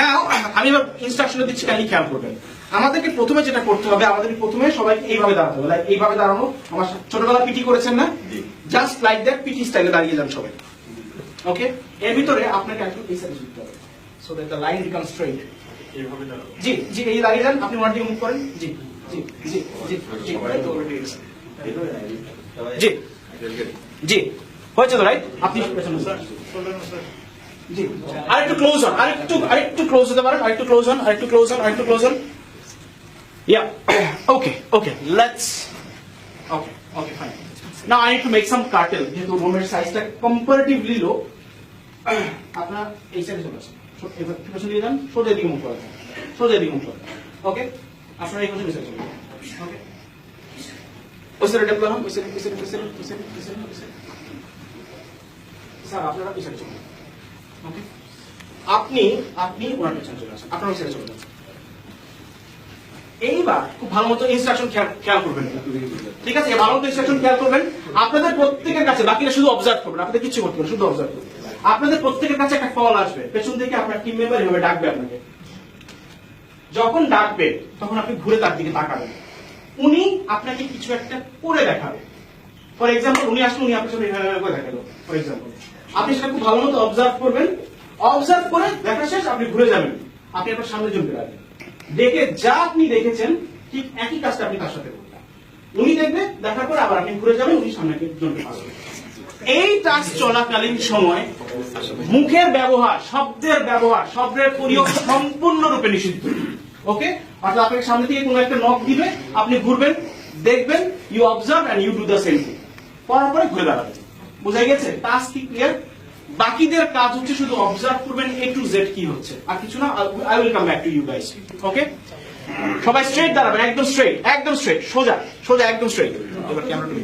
নাও আমি এবার ইনস্ট্রাকশন দিচ্ছি কাইন্ডলি খেয়াল করবেন। আমাদেরকে প্রথমে যেটা করতে হবে আমাদেরকে প্রথমে সবাইকে এইভাবে দাঁড়াতে হবে। এইভাবে দাঁড়ানো। আমার ছোটবেলা পিটি করেছেন না? জাস্ট লাইক দ্যাট পিটি স্টাইলে দাঁড়িয়ে যান সবাই। ওকে এর ভিতরে আপনাকে একটু এই সাইডে ঝুঁকতে হবে। So that the line become এইভাবে দাঁড়াবো জি জি এই দাঁড়িয়ে যান। আপনি ওয়ান মুভ করেন। জি জি জি জি জি। জি। জি। হয়েছে তো রাইট আপনি পেছনে আরেকটু ক্লোজ হন, আরেকটু আরেকটু ক্লোজ হতে পারেন, আরেকটু ক্লোজ হন, আরেকটু ক্লোজ হন, আরেকটু ক্লোজ হন। Yeah okay okay let's okay okay fine now I need to make some cartel যেহেতু রুমের সাইজটা কম্পারেটিভলি লো আপনার এই সাইডে চলে আসেন। এবার পেছনে দিয়ে যান, সোজা দিকে মুখ করেন। সোজা দিকে মুখ করেন। ওকে আপনারা এই পেছনে চলে যান। ওকে ওই সাইডে আপনি আপনি ওনার পেছনে চলে আসেন আপনার চলে যান এইবার খুব ভালো মতো ইনস্ট্রাকশন খেয়াল করবেন। ঠিক আছে? ভালো মতো ইনস্ট্রাকশন খেয়াল করবেন। আপনাদের প্রত্যেকের কাছে, বাকিরা শুধু অবজার্ভ করবেন। আপনাদের কিছু করতে হবে শুধু অবজার্ভ করবেন। আপনাদের প্রত্যেকের কাছে একটা কল আসবে। পেছন থেকে আপনার টিম মেম্বার এভাবে ডাকবে আপনাকে। যখন ডাকবে, তখন আপনি ঘুরে তার দিকে তাকাবেন। উনি আপনাকে কিছু একটা করে দেখাবে। ফর এক্সাম্পল উনি আসলে উনি আপনার সামনে এভাবে দেখাল। ফর এক্সাম্পল আপনি সেটা খুব ভালো মতো অবজার্ভ করবেন। অবজার্ভ করে দেখা শেষ, আপনি ঘুরে যাবেন। আপনি আপনার সামনে জমতে রাখবেন। দেখে যা আপনি দেখেছেন, ঠিক একই কাজটা আপনি তার সাথে করবেন। উনি দেখবে দেখার পর আবার আপনি ঘুরে যাবেন, উনি সামনে জমতে পারবেন। এই টাস্ক চলাকালীন সময় মুখের ব্যবহার, শব্দের ব্যবহার, শব্দের প্রয়োগ সম্পূর্ণরূপে নিষিদ্ধ। ওকে অর্থাৎ আপনাকে সামনে থেকে কোনো একটা নখ দিবে, আপনি ঘুরবেন, দেখবেন you observe and you do the same thing পরে ঘুরে দাঁড়াবেন বোঝা গেছে? টাস্ক কি ক্লিয়ার বাকিদের কাজ হচ্ছে শুধু অবজার্ভ করবেন এ টু জেড কি হচ্ছে। আর কিছু না I will come back to you guys okay সবাই স্ট্রেট দাঁড়াবেন, একদম স্ট্রেট একদম স্ট্রেট সোজা সোজা, একদম স্ট্রেট এবার ক্যামেরাটা